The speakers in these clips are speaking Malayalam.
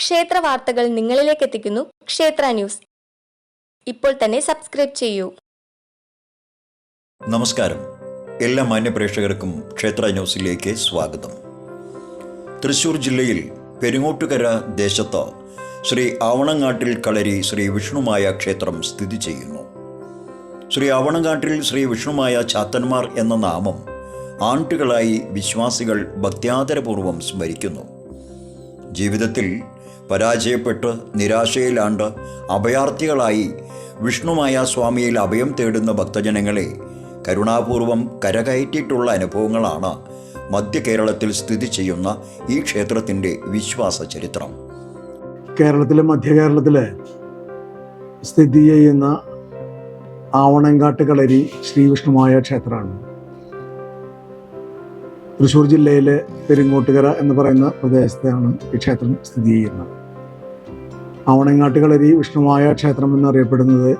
ക്ഷേത്ര വാർത്തകൾ നിങ്ങളിലേക്ക് എത്തിക്കുന്നു. ക്ഷേത്ര ന്യൂസ്. ഇപ്പോൾ തന്നെ സബ്സ്ക്രൈബ് ചെയ്യൂ. നമസ്കാരം. എല്ലാ മാന്യപ്രേക്ഷകർക്കും ക്ഷേത്ര ന്യൂസിലേക്ക് സ്വാഗതം. തൃശൂർ ജില്ലയിൽ പെരുങ്ങോട്ടുകര ദേശത്ത് ശ്രീ ആവണങ്ങാട്ടിൽ കളരി ശ്രീ വിഷ്ണുമായ ക്ഷേത്രം സ്ഥിതി ചെയ്യുന്നു. ശ്രീ ആവണങ്ങാട്ടിൽ ശ്രീ വിഷ്ണുമായ ചാത്തന്മാർ എന്ന നാമം ആണ്ടുകളായി വിശ്വാസികൾ ഭക്ത്യാദരപൂർവം സ്മരിക്കുന്നു. ജീവിതത്തിൽ പരാജയപ്പെട്ട് നിരാശയിലാണ്ട് അഭയാർത്ഥികളായി വിഷ്ണുമായ സ്വാമിയിൽ അഭയം തേടുന്ന ഭക്തജനങ്ങളെ കരുണാപൂർവം കരകയറ്റിയിട്ടുള്ള അനുഭവങ്ങളാണ് മധ്യ കേരളത്തിൽ സ്ഥിതി ചെയ്യുന്ന ഈ ക്ഷേത്രത്തിന്റെ വിശ്വാസ ചരിത്രം. കേരളത്തിലെ മധ്യ കേരളത്തിലെ സ്ഥിതി ചെയ്യുന്ന ആവണങ്കാട്ട് കളരി ശ്രീവിഷ്ണുമായ ക്ഷേത്രമാണ്. തൃശ്ശൂർ ജില്ലയിലെ പെരിങ്ങോട്ടുകര എന്ന് പറയുന്ന പ്രദേശത്താണ് ഈ ക്ഷേത്രം സ്ഥിതി ചെയ്യുന്നത്. ആവണങ്ങാട്ട് വിഷ്ണുവായ വിഷ്ണുമായ ക്ഷേത്രം എന്നറിയപ്പെടുന്നത്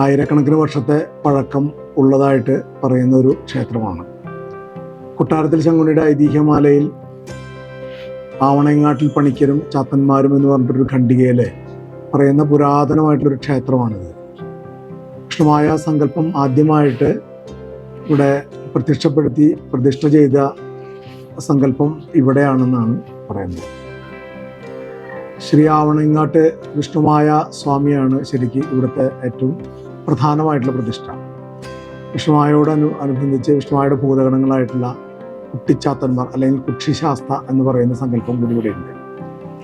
ആയിരക്കണക്കിന് വർഷത്തെ പഴക്കം ഉള്ളതായിട്ട് പറയുന്ന ഒരു ക്ഷേത്രമാണ്. കൊട്ടാരത്തിൽ ശങ്കുണിയുടെ ഐതിഹ്യമാലയിൽ ആവണങ്ങാട്ടിൽ പണിക്കരും ചാത്തന്മാരും എന്ന് പറഞ്ഞിട്ടൊരു ഖണ്ഡികയിലെ പറയുന്ന പുരാതനമായിട്ടുള്ളൊരു ക്ഷേത്രമാണിത്. വിഷ്ണുമായ സങ്കല്പം ആദ്യമായിട്ട് ഇവിടെ പ്രത്യക്ഷപ്പെടുത്തി പ്രതിഷ്ഠ ചെയ്ത സങ്കല്പം ഇവിടെയാണെന്നാണ് പറയുന്നത്. ശ്രീ ആവണങ്ങാട്ട് വിഷ്ണുമായ സ്വാമിയാണ് ശരിക്ക് ഇവിടുത്തെ ഏറ്റവും പ്രധാനമായിട്ടുള്ള പ്രതിഷ്ഠ. വിഷ്ണുമായോട് അനു അനുബന്ധിച്ച് വിഷ്ണുമായുടെ ഭൂതഗണങ്ങളായിട്ടുള്ള കുട്ടിച്ചാത്തന്മാർ അല്ലെങ്കിൽ കുക്ഷിശാസ്ത എന്ന് പറയുന്ന സങ്കല്പം കൂടി ഇവിടെയുണ്ട്.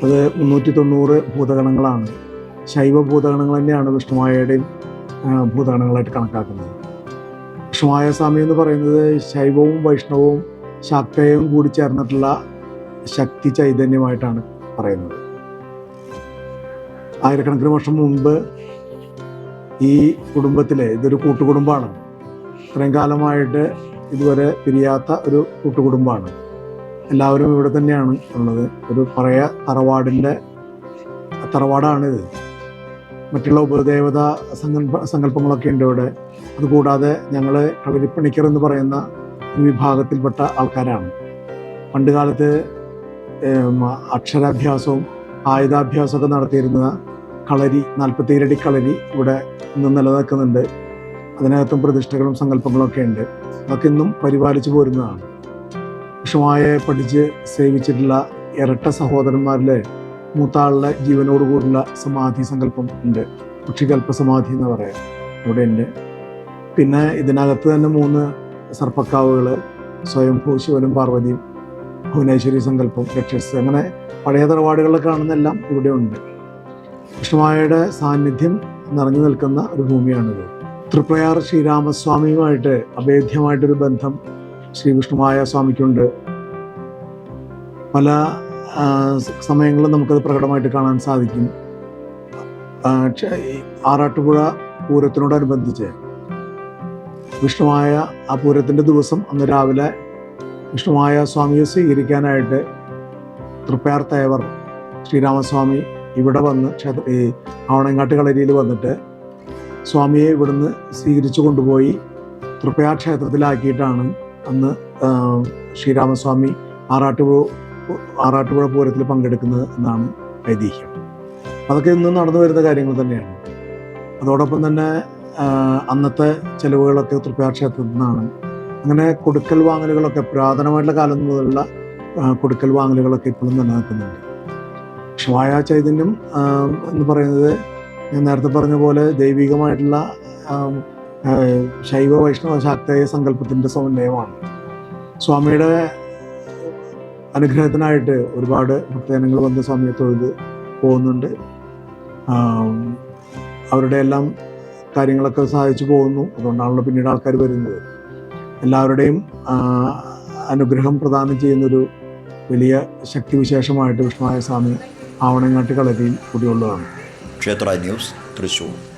അത് മുന്നൂറ്റി തൊണ്ണൂറ് ഭൂതഗണങ്ങളാണ്. ശൈവ ഭൂതഗണങ്ങൾ തന്നെയാണ് വിഷ്ണുമായയുടെയും ഭൂതഗണങ്ങളായിട്ട് കണക്കാക്കുന്നത്. വിഷ്ണുമായ സ്വാമി എന്ന് പറയുന്നത് ശൈവവും വൈഷ്ണവവും ശാക്തയും കൂടി ചേർന്നിട്ടുള്ള ശക്തി ചൈതന്യമായിട്ടാണ് പറയുന്നത്. ആയിരക്കണക്കിന് വർഷം മുമ്പ് ഈ കുടുംബത്തിലെ ഇതൊരു കൂട്ടുകുടുംബമാണ് ഇത്രയും കാലമായിട്ട് ഇതുവരെ പിരിയാത്ത ഒരു കൂട്ടുകുടുംബമാണ് എല്ലാവരും ഇവിടെ തന്നെയാണ് ഉള്ളത്. ഒരു പഴയ തറവാടിന്റെ തറവാടാണിത്. മറ്റുള്ള ഉപദേവത സങ്കല്പ സങ്കല്പങ്ങളൊക്കെ ഉണ്ട് ഇവിടെ. അതുകൂടാതെ ഞങ്ങൾ കളരിപ്പണിക്കർ എന്ന് പറയുന്ന വിഭാഗത്തിൽപ്പെട്ട ആൾക്കാരാണ്. പണ്ട് കാലത്ത് അക്ഷരാഭ്യാസവും ആയുധാഭ്യാസമൊക്കെ നടത്തിയിരുന്ന കളരി നാൽപ്പത്തിയേഴടി കളരി ഇവിടെ ഇന്ന് നിലനിൽക്കുന്നുണ്ട്. അതിനകത്തും പ്രതിഷ്ഠകളും സങ്കല്പങ്ങളും ഒക്കെ ഉണ്ട്. അതൊക്കെ ഇന്നും പരിപാലിച്ചു പോരുന്നതാണ്. വിഷമായ പഠിച്ച് സേവിച്ചിട്ടുള്ള ഇരട്ട സഹോദരന്മാരിലെ മൂത്താളുടെ ജീവനോടുകൂടിയുള്ള സമാധി സങ്കല്പം ഉണ്ട്. പക്ഷികൽപ്പ സമാധി എന്ന് പറയാം. ഇവിടെ ഉണ്ട്. പിന്നെ ഇതിനകത്ത് തന്നെ മൂന്ന് സർപ്പക്കാവുകൾ സ്വയംഭൂ ശിവനും പാർവതിയും ഭുവനേശ്വരി സങ്കല്പം രക്ഷസ് അങ്ങനെ പഴയ തറവാടുകളിൽ കാണുന്നെല്ലാം ഇവിടെ ഉണ്ട്. വിഷ്ണുമായയുടെ സാന്നിധ്യം നിറഞ്ഞു നിൽക്കുന്ന ഒരു ഭൂമിയാണിത്. തൃപ്രയാർ ശ്രീരാമസ്വാമിയുമായിട്ട് അഭേദ്യമായിട്ടൊരു ബന്ധം ശ്രീ വിഷ്ണുമായ സ്വാമിക്കുണ്ട്. പല സമയങ്ങളിൽ നമുക്കത് പ്രകടമായിട്ട് കാണാൻ സാധിക്കും. ആറാട്ടുപുഴ പൂരത്തിനോടനുബന്ധിച്ച്. വിഷ്ണുമായ ആ പൂരത്തിന്റെ ദിവസം അന്ന് രാവിലെ വിഷ്ണുമായ സ്വാമിയെ സ്വീകരിക്കാനായിട്ട് തൃപ്പയാർ ശ്രീരാമസ്വാമി ഇവിടെ വന്ന് ക്ഷേത്ര ഈ ആവണങ്ങാട്ട് കളരിയിൽ വന്നിട്ട് സ്വാമിയെ ഇവിടുന്ന് സ്വീകരിച്ചു കൊണ്ടുപോയി തൃപ്പയാർ ക്ഷേത്രത്തിലാക്കിയിട്ടാണ് അന്ന് ശ്രീരാമസ്വാമി ആറാട്ടുപുഴ ആറാട്ടുപുഴ പൂരത്തിൽ പങ്കെടുക്കുന്നത് എന്നാണ് ഐതിഹ്യം. അതൊക്കെ ഇന്നും നടന്നു വരുന്ന കാര്യങ്ങൾ തന്നെയാണ്. അതോടൊപ്പം തന്നെ അന്നത്തെ ചെലവുകളൊക്കെ തൃപ്പയാർ ക്ഷേത്രത്തിൽ നിന്നാണ് അങ്ങനെ കൊടുക്കൽ വാങ്ങലുകളൊക്കെ പുരാതനമായിട്ടുള്ള കാലം മുതലുള്ള കൊടുക്കൽ വാങ്ങലുകളൊക്കെ ഇപ്പോഴും നിലനിൽക്കുന്നുണ്ട്. ക്ഷമായ ചൈതന്യം എന്ന് പറയുന്നത് ഞാൻ നേരത്തെ പറഞ്ഞ പോലെ ദൈവികമായിട്ടുള്ള ശൈവ വൈഷ്ണവ ശാക്തേയ സങ്കല്പത്തിന്റെ സമന്വയമാണ്. സ്വാമിയുടെ അനുഗ്രഹത്തിനായിട്ട് ഒരുപാട് ഭക്തജനങ്ങൾ വന്ന് സ്വാമിയെ തൊഴുത് പോകുന്നുണ്ട്. അവരുടെ എല്ലാം കാര്യങ്ങളൊക്കെ സാധിച്ചു പോകുന്നു. അതുകൊണ്ടാണല്ലോ പിന്നീട് ആൾക്കാർ വരുന്നത്. എല്ലാവരുടെയും അനുഗ്രഹം പ്രദാനം ചെയ്യുന്നൊരു വലിയ ശക്തിവിശേഷമായിട്ട് വിഷ്ണുവായ സ്വാമി ആവണങ്ങാട്ട് കളരിയിൽ കൂടിയുള്ളതാണ്. ക്ഷേത്ര ന്യൂസ് തൃശൂർ.